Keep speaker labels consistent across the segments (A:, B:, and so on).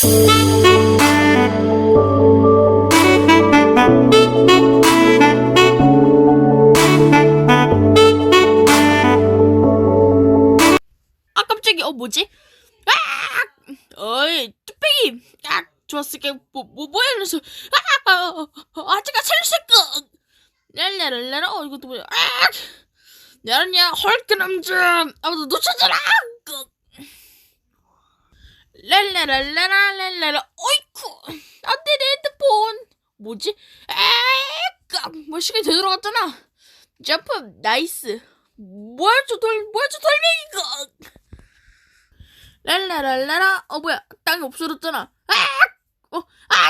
A: 아 깜짝이야 어 뭐지? 아! 어이 뚝배기! 아 좋았을 게 뭐, 뭐 뭐야 이러면서 아! 아, 아, 아직까 살렸을까 랄라랄라라 어 이것도 뭐야 아! 나는야 헐크 남자 아무도 놓쳐줘라 랄라랄라라 랄라라 어이쿠 안돼 내 핸드폰 뭐지? 아! 뭐 시간이 되돌아 갔잖아 점프 나이스 뭐야 저 돌, 뭐야 저 돌멩이가 랄라랄라라 어 뭐야 땅이 없어졌잖아 아! 어, 아!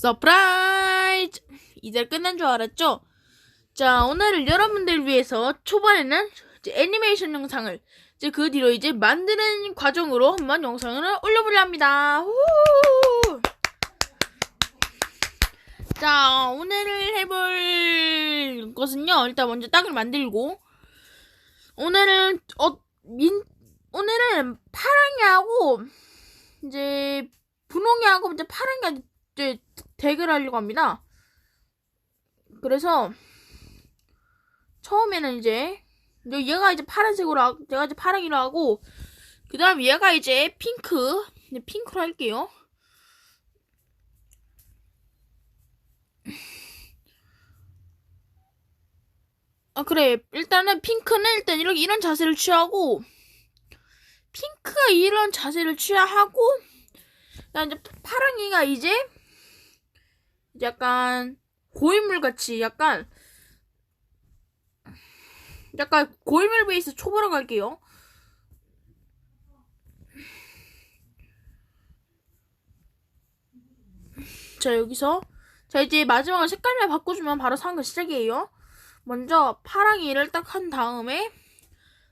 A: 서프라이즈 이제 끝난 줄 알았죠? 자 오늘은 여러분들 위해서 초반에는 애니메이션 영상을 이제 그 뒤로 이제 만드는 과정으로 한번 영상을 올려보려 합니다 후! 자 오늘을 해볼 것은요 일단 먼저 땅을 만들고 오늘은 어 민, 오늘은 파랑이하고 이제 분홍이하고 이제 파랑이가 이제 대결하려고 합니다. 그래서 처음에는 이제 얘가 이제 파란색으로 하고 내가 이제 파랑이로 하고 그 다음 얘가 이제 핑크 핑크로 할게요. 아 그래 일단은 핑크는 일단 이렇게 이런 자세를 취하고 핑크가 이런 자세를 취하고 그다음 이제 파랑이가 이제 약간 고인물 같이 약간 약간 고인물 베이스 초보로 갈게요. 자 여기서 자 이제 마지막으로 색깔만 바꿔주면 바로 상그 시작이에요. 먼저 파랑이를 딱 한 다음에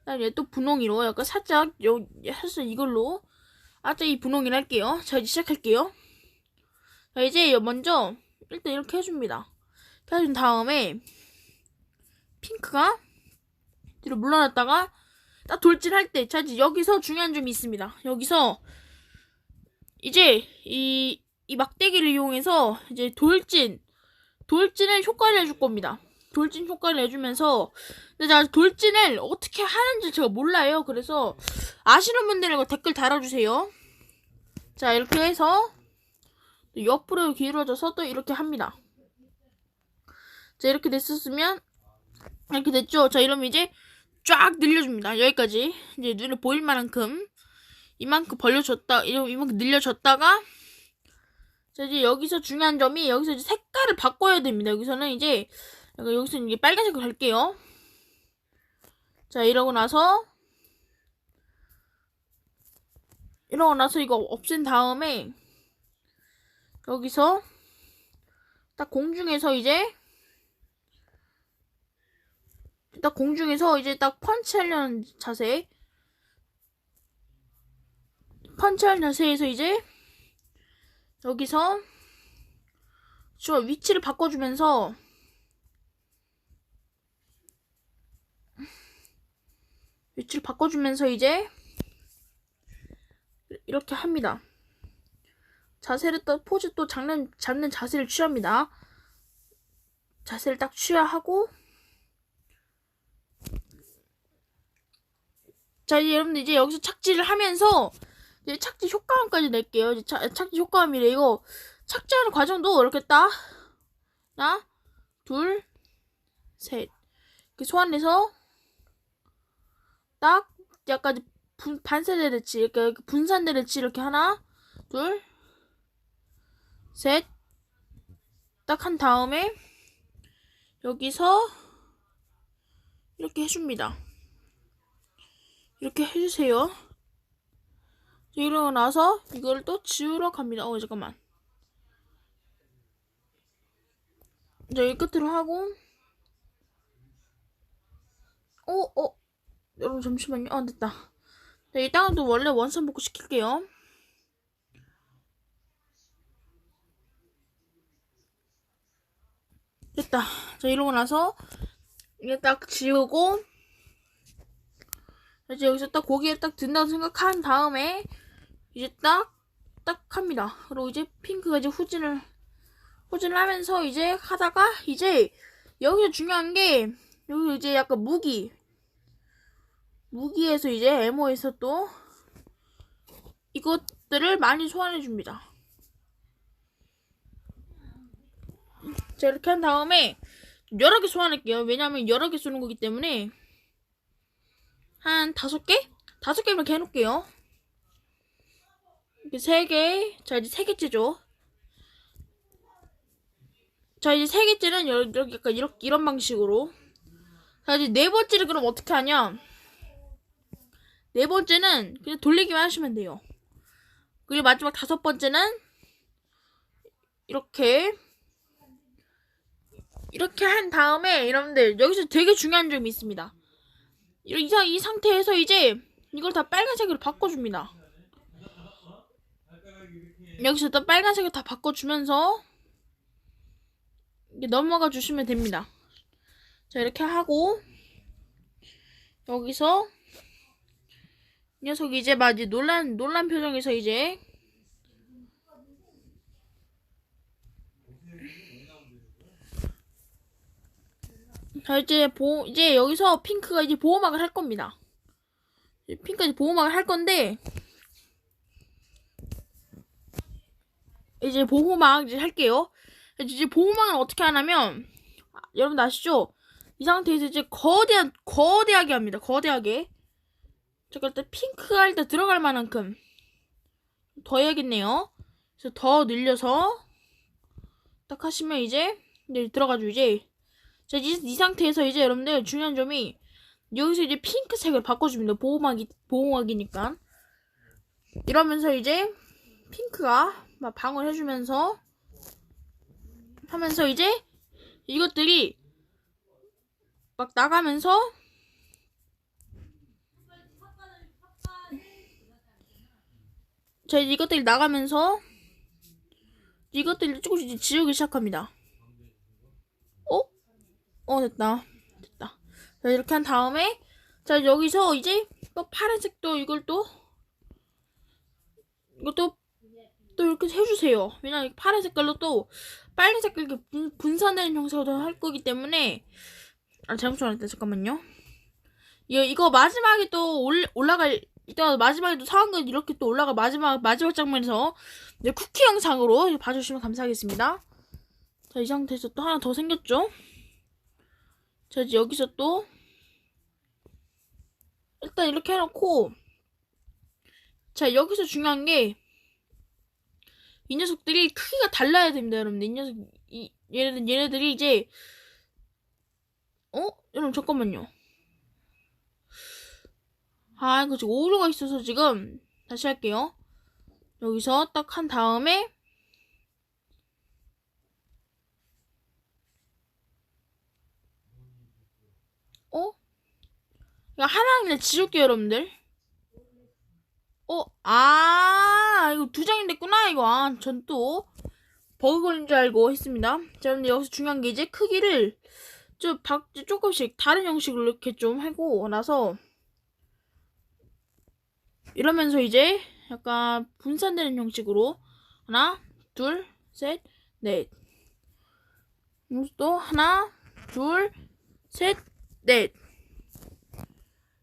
A: 그다음에 또 분홍이로 약간 살짝 요 살짝 이걸로 아자 이 분홍이를 할게요. 자 이제 시작할게요. 자 이제 먼저 일단 이렇게 해줍니다. 해준 다음에 핑크가 뒤로 물러났다가 딱 돌진할 때, 자 이제 여기서 중요한 점이 있습니다. 여기서 이제 이, 이 막대기를 이용해서 이제 돌진, 돌진을 효과를 해줄 겁니다. 돌진 효과를 해주면서 근데 자 돌진을 어떻게 하는지 제가 몰라요. 그래서 아시는 분들은 댓글 달아주세요. 자 이렇게 해서 옆으로 길어져서 또 이렇게 합니다. 자 이렇게 됐었으면 이렇게 됐죠. 자 이러면 이제 쫙 늘려줍니다. 여기까지 이제 눈에 보일 만큼 이만큼 벌려줬다 이만큼 늘려줬다가 자 이제 여기서 중요한 점이 여기서 이제 색깔을 바꿔야 됩니다. 여기서는 이제 여기서 이제 빨간색으로 할게요. 자 이러고 나서 이러고 나서 이거 없앤 다음에 여기서 딱 공중에서 이제 딱 공중에서 이제 딱 펀치하려는 자세 펀치하는 자세에서 이제 여기서 저 위치를 바꿔주면서 위치를 바꿔주면서 이제 이렇게 합니다. 자세를 또 포즈 또 잡는 잡는 자세를 취합니다. 자세를 딱 취하하고 자 이제 여러분들 이제 여기서 착지를 하면서 이제 착지 효과음까지 낼게요. 이제 차, 착지 효과음이래 이거 착지하는 과정도 이렇게 딱 하나 둘셋 이렇게 소환해서 딱 약간 분, 반세대를치 이렇게 분산대를치 이렇게 하나 둘 셋 딱 한 다음에 여기서 이렇게 해줍니다. 이렇게 해주세요. 이러고 나서 이걸 또 지우러 갑니다. 어 잠깐만. 자 여기 끝으로 하고 어 어. 여러분 잠시만요. 아 됐다. 자, 이 땅도 원래 원선 복구 시킬게요. 됐다. 자 이러고 나서 이게 딱 지우고 이제 여기서 딱 고기를 딱 든다고 생각한 다음에 이제 딱, 딱 합니다. 그리고 이제 핑크가 이제 후진을, 후진을 하면서 이제 하다가 이제 여기서 중요한 게 여기 이제 약간 무기, 무기에서 이제 에모에서 또 이것들을 많이 소환해 줍니다. 자, 이렇게 한 다음에 여러 개 소환할게요. 왜냐면 여러 개 쏘는 거기 때문에 한 다섯 개? 다섯 개만 이렇게 해놓을게요. 이렇게 세 개. 자, 이제 세 개째죠. 자, 이제 세 개째는 이렇게 약간 이렇게 이런 방식으로. 자, 이제 네 번째를 그럼 어떻게 하냐? 네 번째는 그냥 돌리기만 하시면 돼요. 그리고 마지막 다섯 번째는 이렇게 이렇게 한 다음에 여러분들 여기서 되게 중요한 점이 있습니다. 이, 상- 이 상태에서 이제 이걸 다 빨간색으로 바꿔줍니다. 여기서 또 빨간색을 다 바꿔주면서 넘어가 주시면 됩니다. 자 이렇게 하고 여기서 이 녀석이 이제 막 이제 놀란 놀란 표정에서 이제 자 이제 보 이제 여기서 핑크가 이제 보호막을 할 겁니다. 이제 핑크가 이제 보호막을 할 건데 이제 보호막 이제 할게요. 이제 보호막은 어떻게 하냐면 아, 여러분 아시죠? 이 상태에서 이제 거대한 거대하게 합니다. 거대하게. 잠깐 일단 핑크가 일단 들어갈 만한큼 더 해야겠네요. 그래서 더 늘려서 딱 하시면 이제 이제 들어가죠 이제. 자, 이, 이 상태에서 이제 여러분들 중요한 점이 여기서 이제 핑크색을 바꿔줍니다. 보호막이, 보호막이니까. 이러면서 이제 핑크가 막 방어해주면서 하면서 이제 이것들이 막 나가면서 자, 이제 이것들이 나가면서 이것들이 조금씩 지우기 시작합니다. 어? 어 됐다. 됐다. 자 이렇게 한 다음에 자 여기서 이제 또 파란색도 이걸 또 이것도 또 이렇게 해주세요. 왜냐면 파란 색깔로 또 빨간 색깔 이렇게 분, 분산되는 형상으로 할 거기 때문에. 아 잘못 전했다. 잠깐만요. 이거, 이거 마지막에 또 올, 올라갈 이따 마지막에 또 상황극 이렇게 또 올라가 마지막 마지막 장면에서 이제 쿠키 영상으로 봐주시면 감사하겠습니다. 자 이 상태에서 또 하나 더 생겼죠 자, 이제 여기서 또, 일단 이렇게 해놓고, 자, 여기서 중요한 게, 이 녀석들이 크기가 달라야 됩니다, 여러분들. 이 녀석, 이, 얘네들, 얘네들이 이제, 어? 여러분, 잠깐만요. 아, 이거 지금 오류가 있어서 지금, 다시 할게요. 여기서 딱 한 다음에, 어? 이거 하나 그냥 지울게요, 여러분들. 어, 아, 이거 두 장이 됐구나, 이거. 아, 전 또, 버그 걸린 줄 알고 했습니다. 자, 근데 여기서 중요한 게 이제 크기를 좀 박, 조금씩 다른 형식으로 이렇게 좀 하고 나서, 이러면서 이제 약간 분산되는 형식으로, 하나, 둘, 셋, 넷. 또 하나, 둘, 셋, 넷.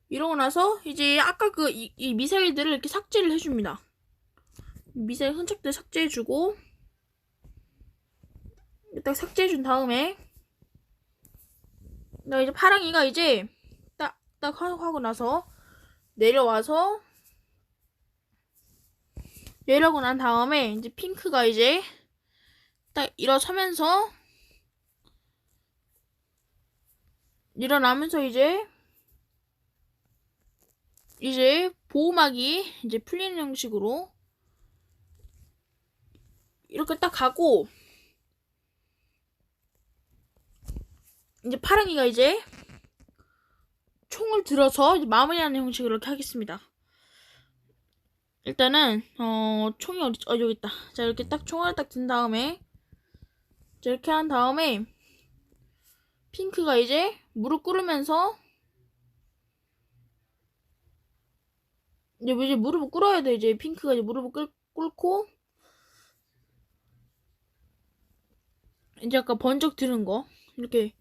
A: 이러고 나서 이제 아까 그 이 미사일들을 이렇게 삭제를 해줍니다. 미사일 흔적들 삭제해주고 딱 삭제해준 다음에 나 이제 파랑이가 이제 딱 딱 하고 나서 내려와서 내려오고 난 다음에 이제 핑크가 이제 딱 일어서면서 일어나면서 이제 이제 보호막이 이제 풀리는 형식으로 이렇게 딱 가고 이제 파랑이가 이제 총을 들어서 이제 마무리하는 형식으로 이렇게 하겠습니다. 일단은 어 총이 어디 어 여기 있다. 자 이렇게 딱 총알을 딱든 다음에 자 이렇게 한 다음에 핑크가 이제 무릎 꿇으면서 이제 이제 무릎을 꿇어야 돼. 이제 핑크가 이제 무릎을 꿇, 꿇고 이제 아까 번쩍 드는 거. 이렇게.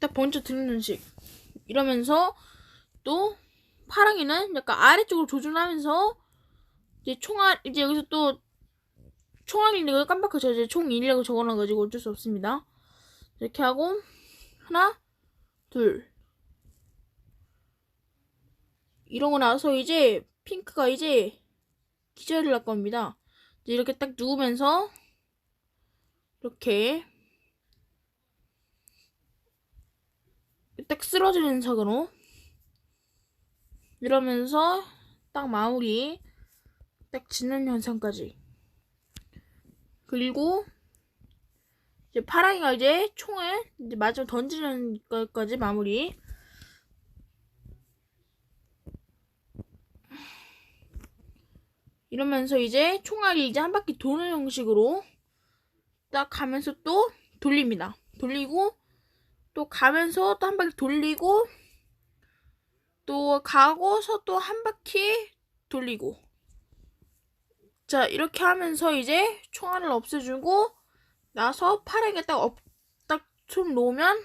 A: 딱 번쩍 드는 식. 이러면서 또 파랑이는 약간 아래쪽으로 조준하면서 이제 총알 이제 여기서 또 총알인데 이거 깜빡하죠 이제 총 1이라고 적어놔가지고 어쩔 수 없습니다. 이렇게 하고 하나 둘. 이러고 나서 이제 핑크가 이제 기절을 할 겁니다. 이제 이렇게 딱 누우면서 이렇게 딱 쓰러지는 sak으로 이러면서 딱 마무리 딱 짓는 현상까지 그리고 이제 파랑이가 이제 총을 이제 마저 던지는 것까지 마무리. 이러면서 이제 총알이 이제 한 바퀴 도는 형식으로 딱 가면서 또 돌립니다. 돌리고 또 가면서 또 한 바퀴 돌리고 또 가고서 또 한 바퀴 돌리고 자 이렇게 하면서 이제 총알을 없애주고 나서 파랑에 딱딱총 놓으면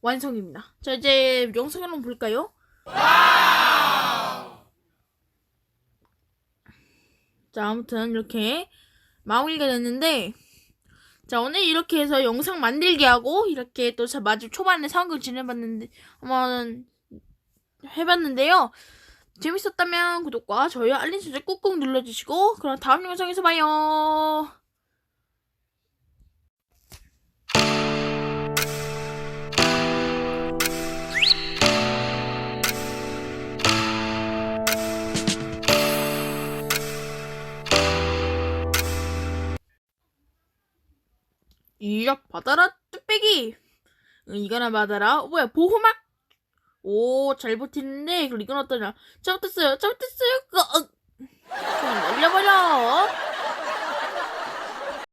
A: 완성입니다. 자 이제 영상 한번 볼까요? 자 아무튼 이렇게 마무리가 됐는데 자 오늘 이렇게 해서 영상 만들기 하고 이렇게 또 마지막 초반에 상황을 진행해봤는데 한번 해봤는데요. 재밌었다면 구독과 좋아요 알림 설정 꾹꾹 눌러주시고 그럼 다음 영상에서 봐요. 이력 받아라 뚝배기 응, 이거나 받아라 어, 뭐야 보호막 오 잘 버티는데 그리고 이건 어떠냐? 잘못했어요. 잘못했어요. 그거 어. 그냥 날려버려